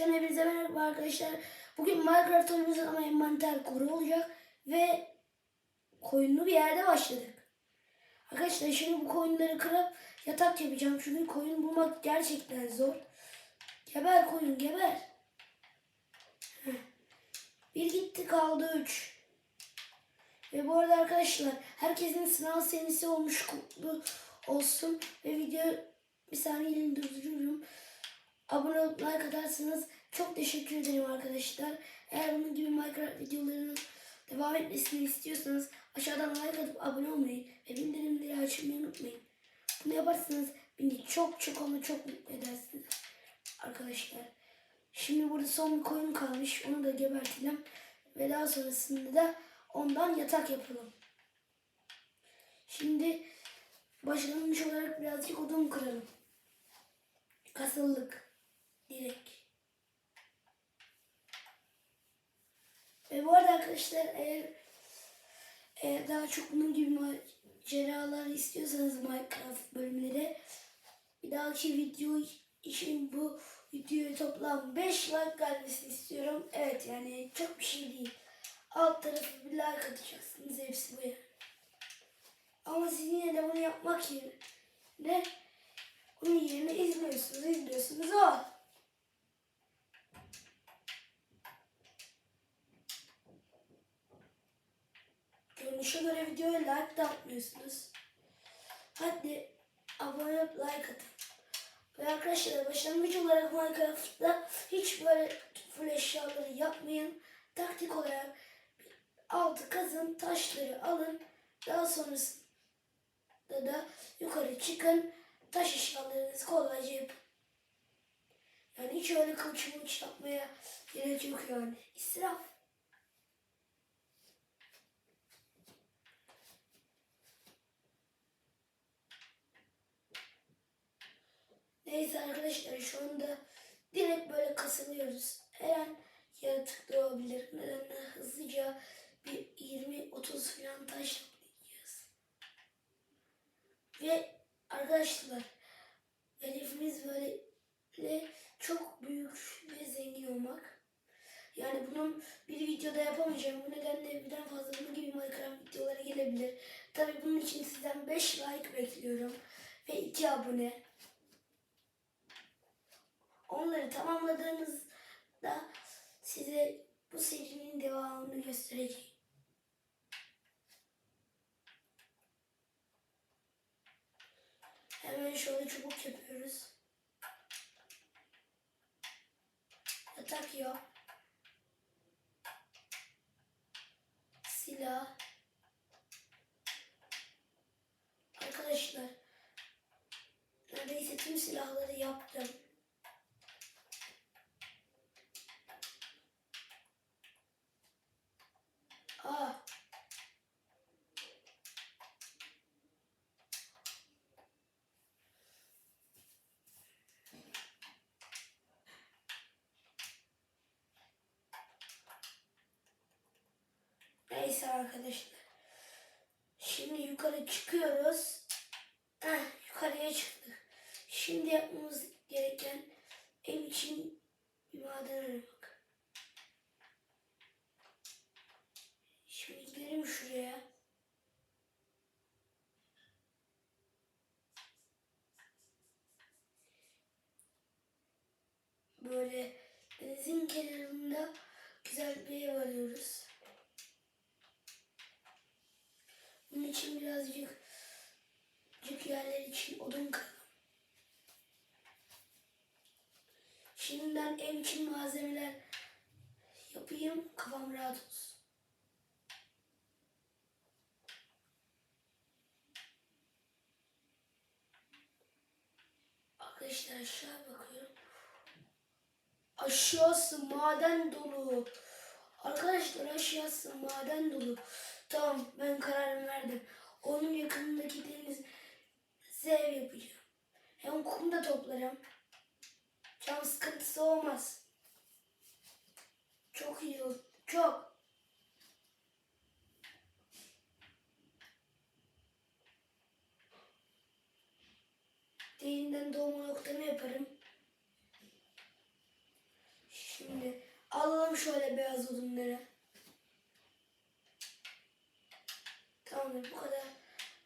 Twitch'ten hepinize merhaba arkadaşlar. Bugün Minecraft oynuyoruz ama envanter kuru olacak ve koyunlu bir yerde başladık. Arkadaşlar şimdi bu koyunları kırıp yatak yapacağım. Çünkü koyun bulmak gerçekten zor. Geber koyun geber. Bir gitti kaldı üç. Ve bu arada arkadaşlar herkesin sınav senesi olmuş kutlu olsun. Ve video bir saniye durduruyorum. Abone olup like atarsanız çok teşekkür ederim arkadaşlar. Eğer bunun gibi Minecraft videolarının devam etmesini istiyorsanız aşağıdan like atıp abone olmayı ve bildirimleri açmayı unutmayın. Bunu yaparsanız beni çok çok ama çok mutlu edersiniz arkadaşlar. Şimdi burada son bir koyun kalmış. Onu da gebertelim. Ve daha sonrasında da ondan yatak yapalım. Şimdi başlangıç olarak birazcık odun kıralım. Kasıllık. Direkt. Ve bu arada arkadaşlar eğer, eğer daha çok bunun gibi maceralar istiyorsanız Minecraft bölümleri bir dahaki video için bu videoya toplam 5 like gelmesini istiyorum. Evet yani çok bir şey değil. Alt tarafı bir like atacaksınız hepsi bu yani. Ama siz yine de bunu yapmak yerine onun yerine izliyorsunuz, izliyorsunuz o. Görünüşe göre videoya like da atmıyorsunuz. Hadi abone olup like atın. Ve arkadaşlar başlangıç olarak Minecraft'ta hiç böyle full eşyaları yapmayın. Taktik olarak altı kazın, taşları alın. Daha sonrasında da yukarı çıkın. Taş eşyalarınızı kolayca yapın. Yani hiç öyle kılıç mılıç yapmaya gerek yok yani. İsraf. Neyse arkadaşlar şu anda direkt böyle kasılıyoruz. Her an yaratık doğabilir. Nedenle hızlıca bir 20-30 falan taş toplayacağız. Ve arkadaşlar hedefimiz böyle çok büyük ve zengin olmak. Yani bunun bir videoda yapamayacağım. Bu nedenle birden fazla bunun gibi Minecraft videoları gelebilir. Tabi bunun için sizden 5 like bekliyorum. Ve 2 abone. Onları tamamladığınızda size bu serinin devamını göstereceğim. Hemen şöyle çubuk yapıyoruz. Yatak yok. Silah. Arkadaşlar neredeyse tüm silahları yaptım. Aa. Neyse arkadaşlar. Şimdi yukarı çıkıyoruz. Heh, yukarıya çıktık. Şimdi yapmamız gereken ev için bir maden aramak. Şimdi gidelim şuraya. Böyle denizin kenarında güzel bir ev arıyoruz. Bunun için birazcık cık yerler için odun kıralım. Şimdiden ev için malzemeler yapayım kafam rahat olsun. Arkadaşlar aşağı bakıyorum. Aşağısı maden dolu. Arkadaşlar aşağısı maden dolu. Tamam ben kararımı verdim. Onun yakınındaki denize ev yapacağım. Hem kum da toplarım. Can sıkıntısı olmaz. Çok iyi. Çok. Değinden doğma noktamı yaparım. Şöyle beyaz odunları. Tamamdır bu kadar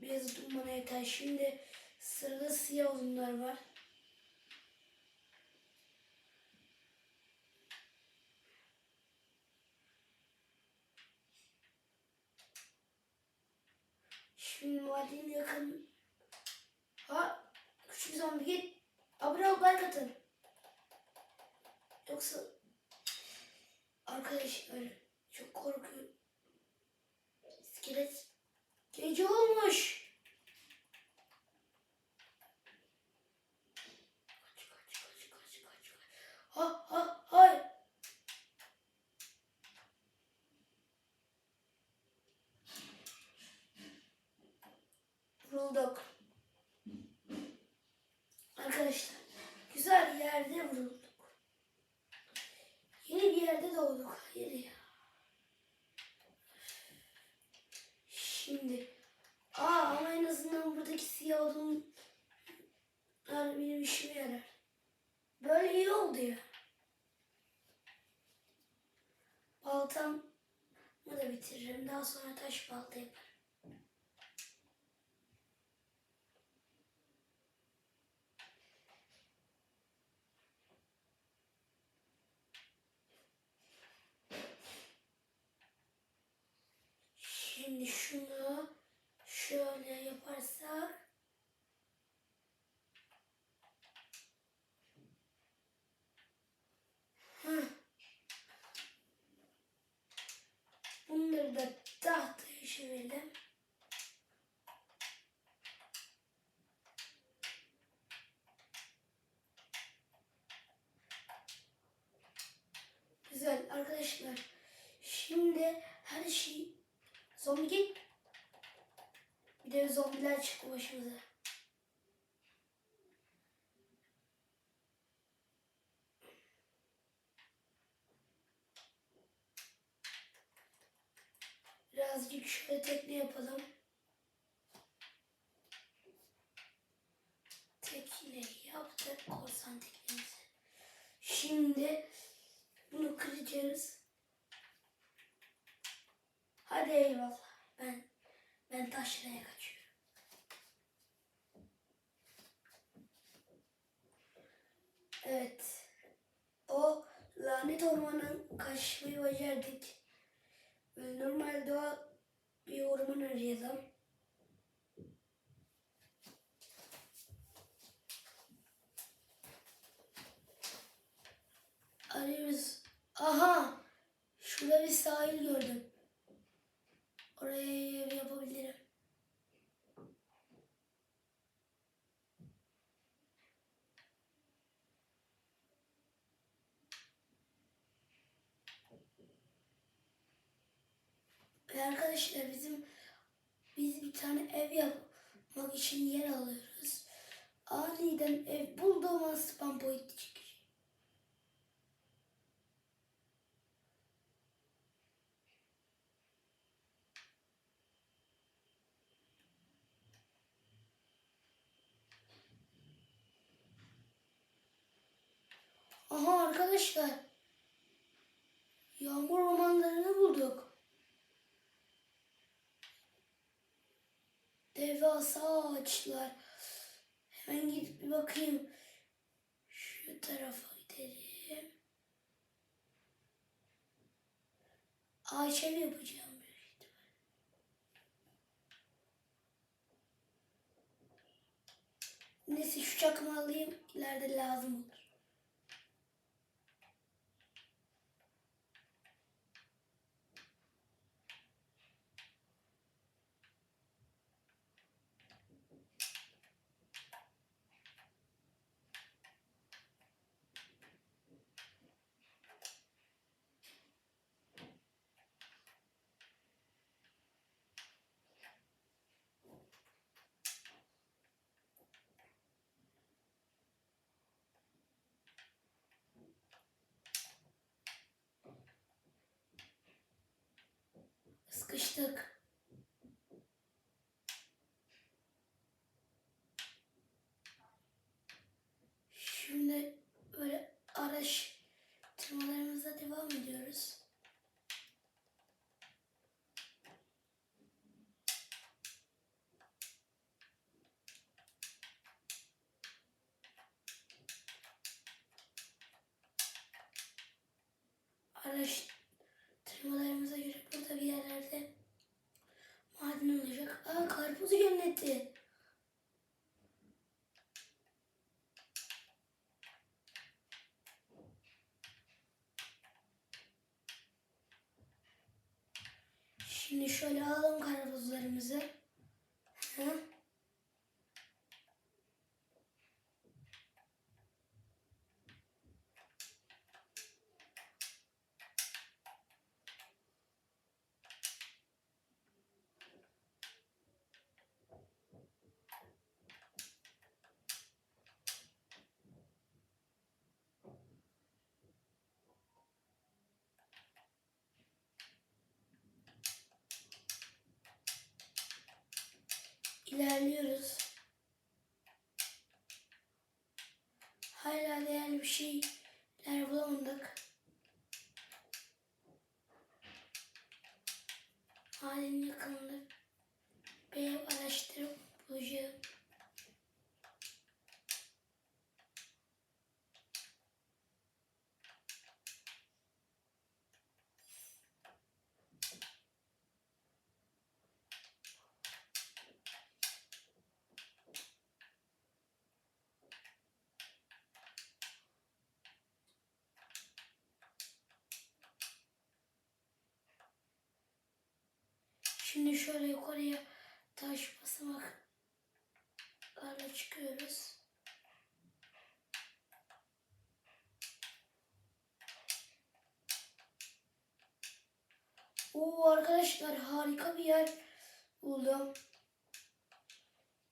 beyaz odun bana yeter. Şimdi sırada siyah odunlar var. Şimdi madenin yakın... Ha! Küçük zombi git. Abone ol like atın. Yoksa... Arkadaşlar çok korkuyorum. İskelet gece olmuş. Kaç kaç kaç kaç kaç. Ha ha hayır. Vurulduk. Arkadaşlar güzel bir yerde vurulduk. Yeni bir yerde doğduk. Hayır ya. Şimdi. Aa ama en azından buradaki siyah odunlar benim işime yarar. Böyle iyi oldu ya. Baltamı da bitiririm. Daha sonra taş balta yaparım. Şimdi şunu şöyle yaparsak Heh. Bunları da tahtaya çevirelim. Güzel arkadaşlar. Şimdi her şey Zombi git. Bir de zombiler çıktı başımıza. Birazcık şöyle tekne yapalım. Tekne yaptık korsan teknemizi. Şimdi bunu kıracağız. Hadi eyvallah. Ben ben taşraya kaçıyorum. Evet. O lanet ormandan kaçmayı başardık. Böyle normal doğa bir orman arayalım. Arıyoruz. Aha! Şurada bir sahil gördüm. Oraya ev yapabilirim. Arkadaşlar bizim biz bir tane ev yapmak için yer alıyoruz. Aniden ev bulduğum an spam point çıkıyor. Aha arkadaşlar. Yağmur romanlarını bulduk. Devasa ağaçlar. Hemen gidip bir bakayım. Şu tarafa gidelim. Ağaç ev yapacağım. Neyse şu çakmağı alayım. ileride lazım olur. Sıkıştık. Şimdi böyle araştırmalarımıza devam devam ediyoruz. Araştırmalarımıza göre burada bir yerlerde maden olacak. Aa karpuz cenneti. Şimdi şöyle alalım karpuzlarımızı. İlerliyoruz. Hala değerli bir şeyler bulamadık. Madenin yakınında bir ev araştırıp bulacağım. Şimdi şöyle yukarıya taş basamaklarla çıkıyoruz. Oo arkadaşlar harika bir yer buldum.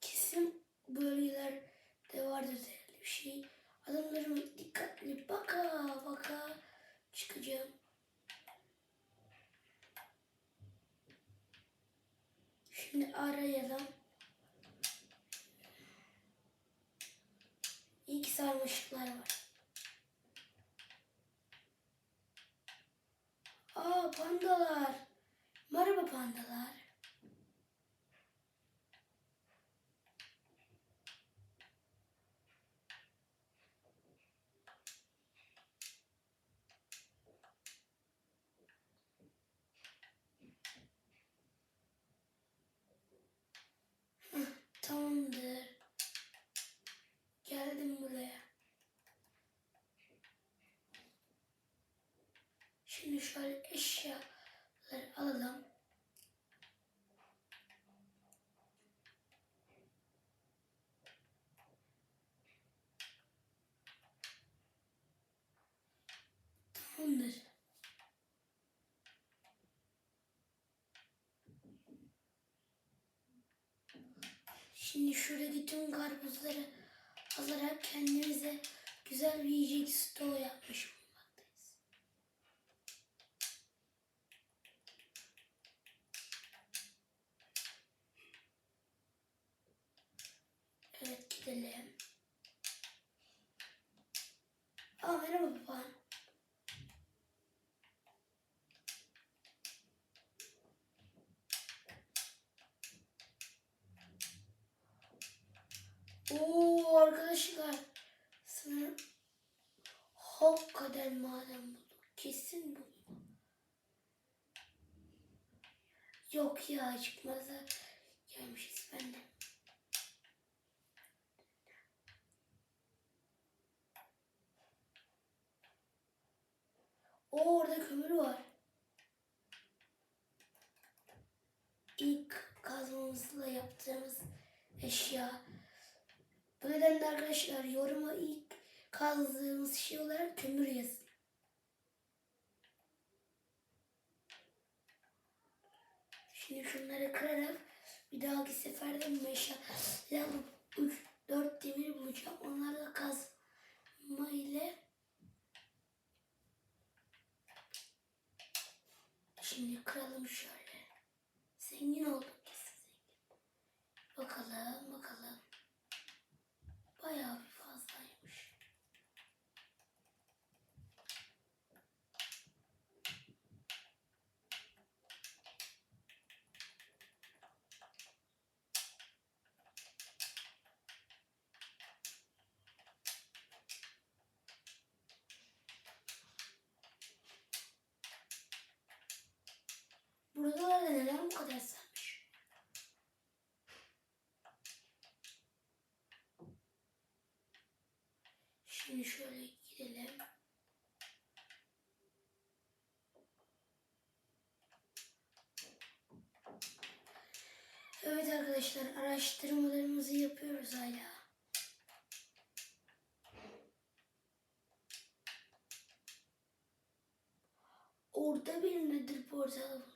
Kesin bölgelerde vardır değerli bir şey. Adamlarıma dikkatli baka baka çıkacağım. Şimdi arayalım. İlk sarmaşıklar var. Aa pandalar. Merhaba pandalar. Heh, Tamamdır. Geldim buraya. Şimdi şöyle eşyaları alalım. Tamamdır. Şimdi şuradaki tüm karpuzları alarak kendimize güzel bir yiyecek stoğu yapmış bulunmaktayız. Evet gidelim. Aa merhaba baba. Oo arkadaşlar. Sanırım hakikaten maden bulduk. Kesin bu. Yok ya çıkmaza gelmişiz benden. O orada kömür var. İlk kazmamızla yaptığımız eşya. Bu nedenle arkadaşlar yoruma ilk kazdığımız şey olarak kömür yazın. Şimdi şunları kırarak bir dahaki seferde meşale alıp 3 4 demir bulacağım. Onlarla kazma ile Şimdi kıralım şöyle. Zengin olduk kesin zengin. Bakalım bakalım. Bayağı bir fazlaymış. Arkadaşlar araştırmalarımızı yapıyoruz hala. Orada bir nedir portalı buldum.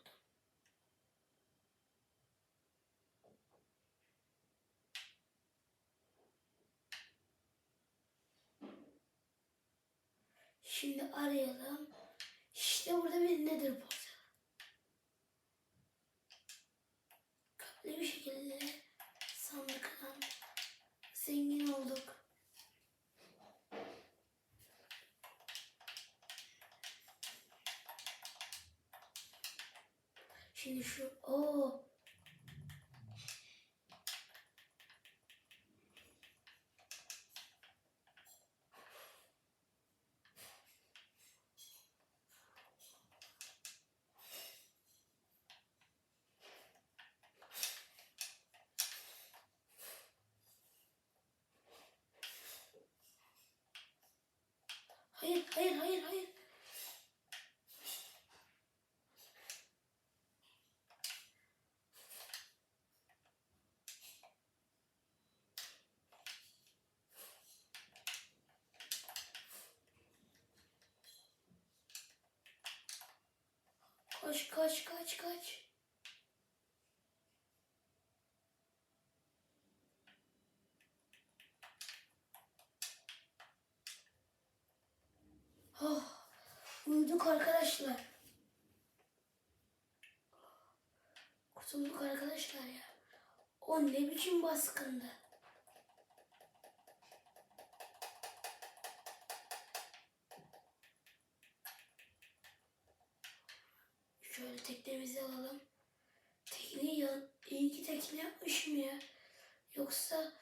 Şimdi arayalım. İşte burada bir nedir portalı. Zengin olduk. Şimdi şu o Hayır, hayır, hayır, hayır. Kaç, kaç, kaç, kaç. Uyuduk arkadaşlar. Kurtulduk arkadaşlar ya. O ne biçim baskındı. Şöyle teknemizi alalım. Tekneyi ya, iyi ki tekne yapmışım ya. Yoksa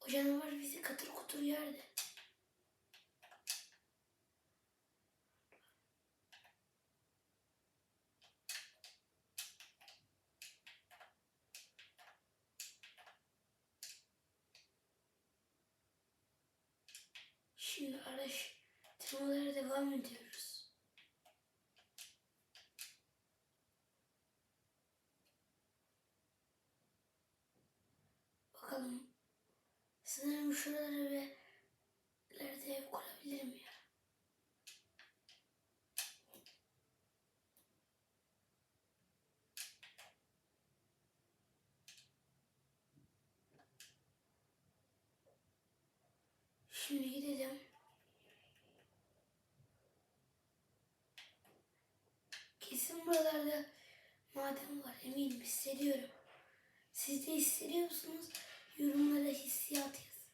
o canavar bizi katır kutur yerdi. Şimdi araştırmalara devam ediyoruz. Bakalım. Sanırım şuralara bir ileride ev kurabilirim ya. Şimdi gidelim. Kesin buralarda maden var eminim hissediyorum. Siz de hissediyor musunuz? Yorumlara hissiyat yazın.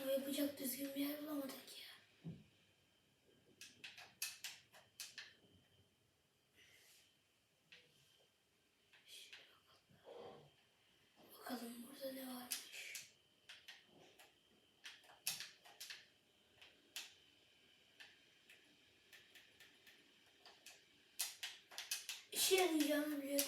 Ama yapacak düzgün bir yer bulamadık ya. Bakalım burada ne varmış. İşe yarayacağını biliyorum.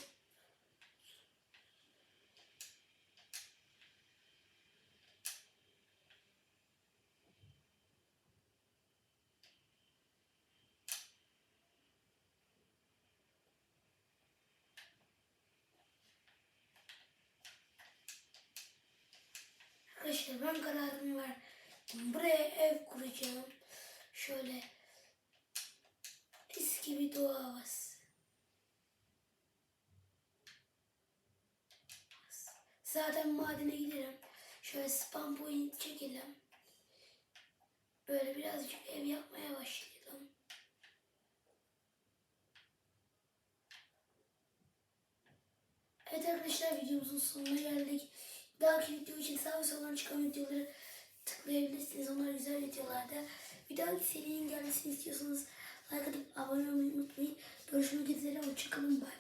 Arkadaşlar ben kararımı verdim. Buraya ev kuracağım. Şöyle eski bir doğa havası. Zaten madene giderim. Şöyle spam point çekelim. Böyle birazcık ev yapmaya başlayalım. Evet arkadaşlar videomuzun sonuna geldik. Dahaki video için sağ ve soldan çıkan videoları tıklayabilirsiniz. Onlar güzel videolarda. Bir dahaki serinin gelmesini istiyorsanız like atıp abone olmayı unutmayın. Görüşmek üzere. Hoşçakalın. Bye.